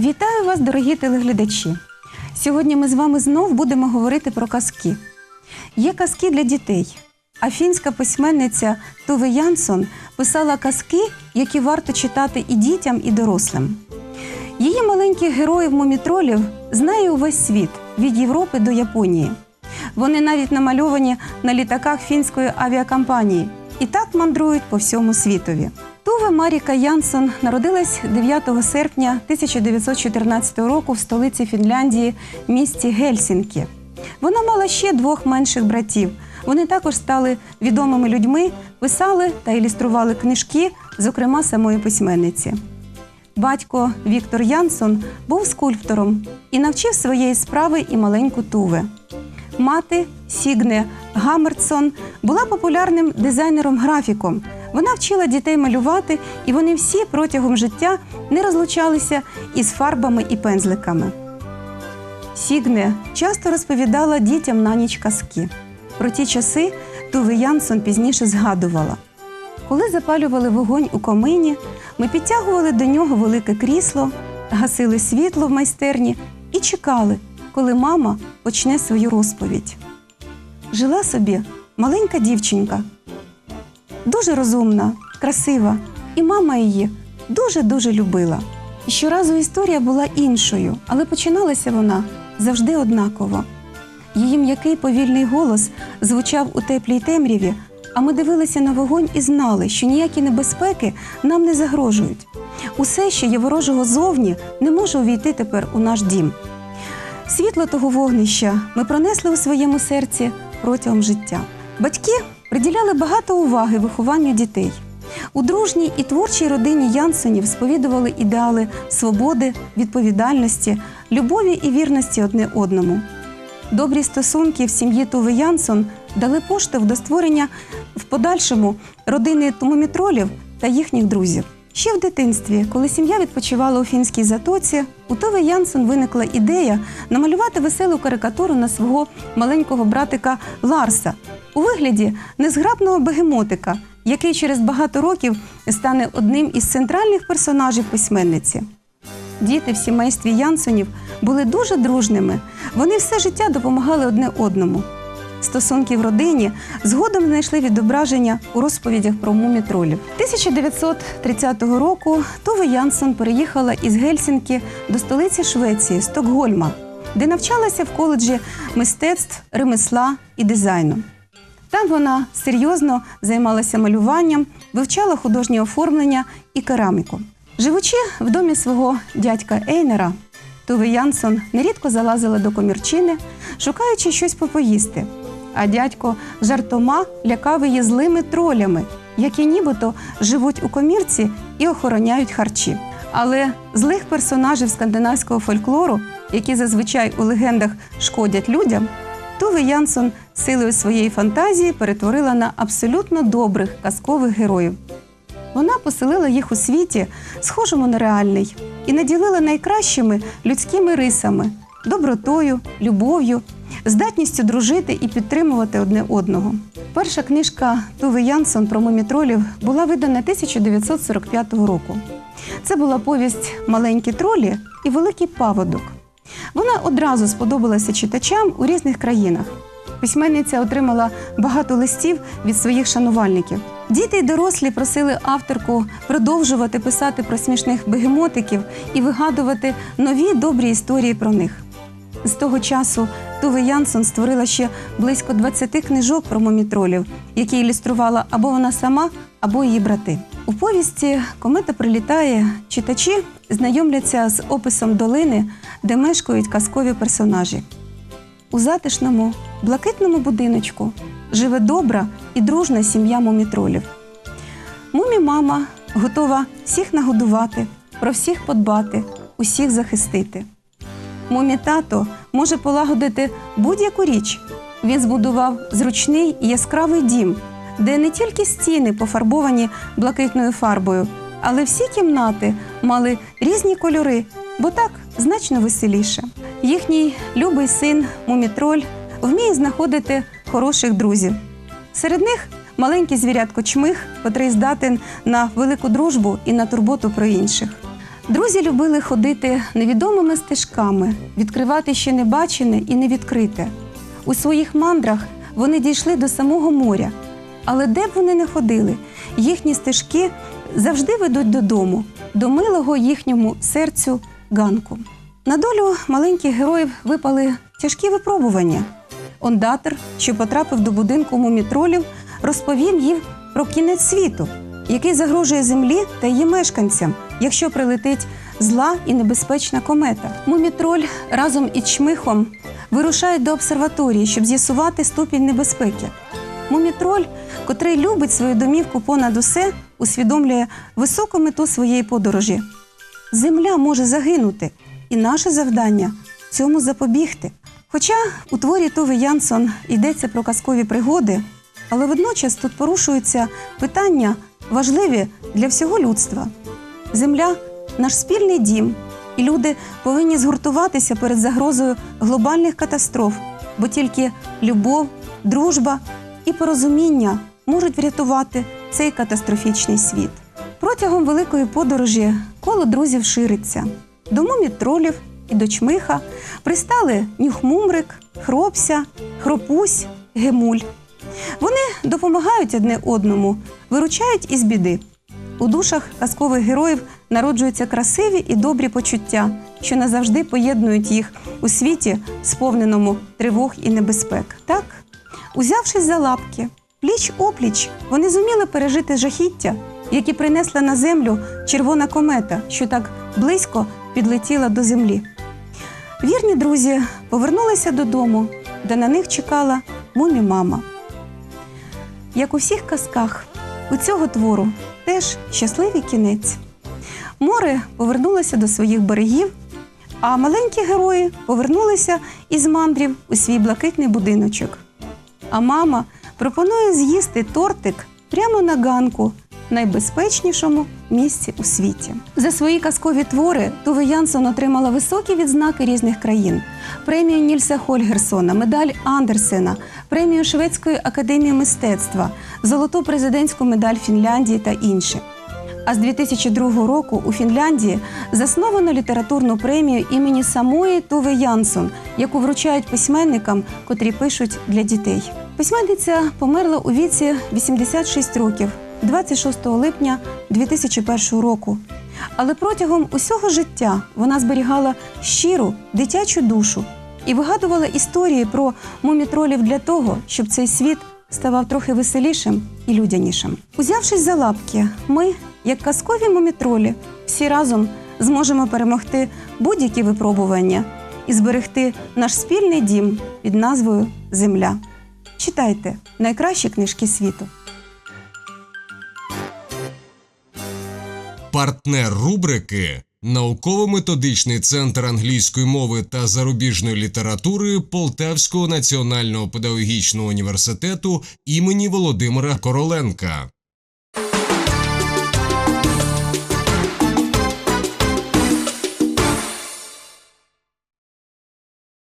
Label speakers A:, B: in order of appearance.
A: Вітаю вас, дорогі телеглядачі! Сьогодні ми з вами знов будемо говорити про казки. Є казки для дітей. А фінська письменниця Туве Янсон писала казки, які варто читати і дітям, і дорослим. Її маленьких героїв мумітролів знає увесь світ від Європи до Японії. Вони навіть намальовані на літаках фінської авіакомпанії і так мандрують по всьому світові. Туве Маріка Янсон народилась 9 серпня 1914 року в столиці Фінляндії, місті Гельсінкі. Вона мала ще двох менших братів. Вони також стали відомими людьми, писали та ілюстрували книжки, зокрема самої письменниці. Батько Віктор Янсон був скульптором і навчив своєї справи і маленьку Туве. Мати Сігне Гаммерсон була популярним дизайнером-графіком. Вона вчила дітей малювати, і вони всі протягом життя не розлучалися із фарбами і пензликами. Сігне часто розповідала дітям на ніч казки. Про ті часи Туве Янсон пізніше згадувала. Коли запалювали вогонь у комині, ми підтягували до нього велике крісло, гасили світло в майстерні і чекали, коли мама почне свою розповідь. Жила собі маленька дівчинка, дуже розумна, красива, і мама її дуже-дуже любила. І щоразу історія була іншою, але починалася вона завжди однаково. Її м'який повільний голос звучав у теплій темряві, а ми дивилися на вогонь і знали, що ніякі небезпеки нам не загрожують. Усе, що є ворожого зовні, не може увійти тепер у наш дім. Світло того вогнища ми пронесли у своєму серці протягом життя. Батьки приділяли багато уваги вихованню дітей. У дружній і творчій родині Янсенів сповідували ідеали свободи, відповідальності, любові і вірності одне одному. Добрі стосунки в сім'ї Туви Янсон дали поштовх до створення в подальшому родини тумомітролів та їхніх друзів. Ще в дитинстві, коли сім'я відпочивала у фінській затоці, у Туви Янсон виникла ідея намалювати веселу карикатуру на свого маленького братика Ларса у вигляді незграбного бегемотика, який через багато років стане одним із центральних персонажів письменниці. Діти в сімействі Янсонів були дуже дружними. Вони все життя допомагали одне одному. Стосунки в родині згодом знайшли відображення у розповідях про мумітролів. 1930 року Тове Янсон переїхала із Гельсінки до столиці Швеції Стокгольма, де навчалася в коледжі мистецтв, ремесла і дизайну. Там вона серйозно займалася малюванням, вивчала художнє оформлення і кераміку. Живучи в домі свого дядька Ейнера, Туве Янсон нерідко залазила до комірчини, шукаючи щось попоїсти. А дядько жартома лякав її злими тролями, які нібито живуть у комірці і охороняють харчі. Але злих персонажів скандинавського фольклору, які зазвичай у легендах шкодять людям, Туве Янсон силою своєї фантазії перетворила на абсолютно добрих казкових героїв. Вона поселила їх у світі, схожому на реальний, і наділила найкращими людськими рисами добротою, любов'ю, здатністю дружити і підтримувати одне одного. Перша книжка Туви Янсон про мумітролів була видана 1945 року. Це була повість Маленькі тролі і Великий паводок. Вона одразу сподобалася читачам у різних країнах. Письменниця отримала багато листів від своїх шанувальників. Діти й дорослі просили авторку продовжувати писати про смішних бегемотиків і вигадувати нові добрі історії про них. З того часу Туве Янсон створила ще близько 20 книжок про мумітролів, які ілюструвала або вона сама, або її брати. У повісті Комета прилітає читачі знайомляться з описом долини, де мешкають казкові персонажі. У затишному, блакитному будиночку живе добра і дружна сім'я мумітролів. Мумі-мама готова всіх нагодувати, про всіх подбати, усіх захистити. Мумі-тато може полагодити будь-яку річ. Він збудував зручний і яскравий дім, де не тільки стіни пофарбовані блакитною фарбою, але всі кімнати мали різні кольори, бо так значно веселіше. Їхній любий син Мумітроль вміє знаходити хороших друзів. Серед них маленький звірятко чмих, котрий здатен на велику дружбу і на турботу про інших. Друзі любили ходити невідомими стежками, відкривати ще небачене і невідкрите. У своїх мандрах вони дійшли до самого моря. Але де б вони не ходили, їхні стежки завжди ведуть додому, до милого їхньому серцю ганку. На долю маленьких героїв випали тяжкі випробування. Ондатор, що потрапив до будинку мумітролів, розповів їм про кінець світу, який загрожує землі та її мешканцям, якщо прилетить зла і небезпечна комета. Мумітроль разом із чмихом вирушають до обсерваторії, щоб з'ясувати ступінь небезпеки. Мумітроль, котрий любить свою домівку понад усе, усвідомлює високу мету своєї подорожі. Земля може загинути, і наше завдання цьому запобігти. Хоча у творі Тови Янсон йдеться про казкові пригоди, але водночас тут порушуються питання, важливі для всього людства. Земля наш спільний дім, і люди повинні згуртуватися перед загрозою глобальних катастроф, бо тільки любов, дружба і порозуміння можуть врятувати цей катастрофічний світ. Протягом великої подорожі коло друзів шириться. До мумітролів і до чмиха пристали нюхмумрик, хропся, хропусь, гемуль. Вони допомагають одне одному, виручають із біди. У душах казкових героїв народжуються красиві і добрі почуття, що назавжди поєднують їх у світі, сповненому тривог і небезпек. Так, узявшись за лапки, пліч опліч, вони зуміли пережити жахіття, які принесла на землю червона комета, що так близько підлетіла до землі. Вірні друзі повернулися додому, де на них чекала мумі-мама. Як у всіх казках, у цього твору теж щасливий кінець. Море повернулося до своїх берегів, а маленькі герої повернулися із мандрів у свій блакитний будиночок. А мама пропонує з'їсти тортик прямо на ганку, найбезпечнішому місці у світі. За свої казкові твори Туве Янсон отримала високі відзнаки різних країн: премію Нільса Хольгерсона, медаль Андерсена, премію Шведської академії мистецтва, золоту президентську медаль Фінляндії та інше. А з 2002 року у Фінляндії засновано літературну премію імені самої Туве Янсон, яку вручають письменникам, котрі пишуть для дітей. Письменниця померла у віці 86 років 26 липня 2001 року. Але протягом усього життя вона зберігала щиру дитячу душу і вигадувала історії про мумітролів для того, щоб цей світ ставав трохи веселішим і людянішим. Узявшись за лапки, ми, як казкові мумітролі, всі разом зможемо перемогти будь-які випробування і зберегти наш спільний дім під назвою Земля. Читайте найкращі книжки світу.
B: Партнер рубрики Науково-методичний центр англійської мови та зарубіжної літератури Полтавського національного педагогічного університету імені Володимира Короленка.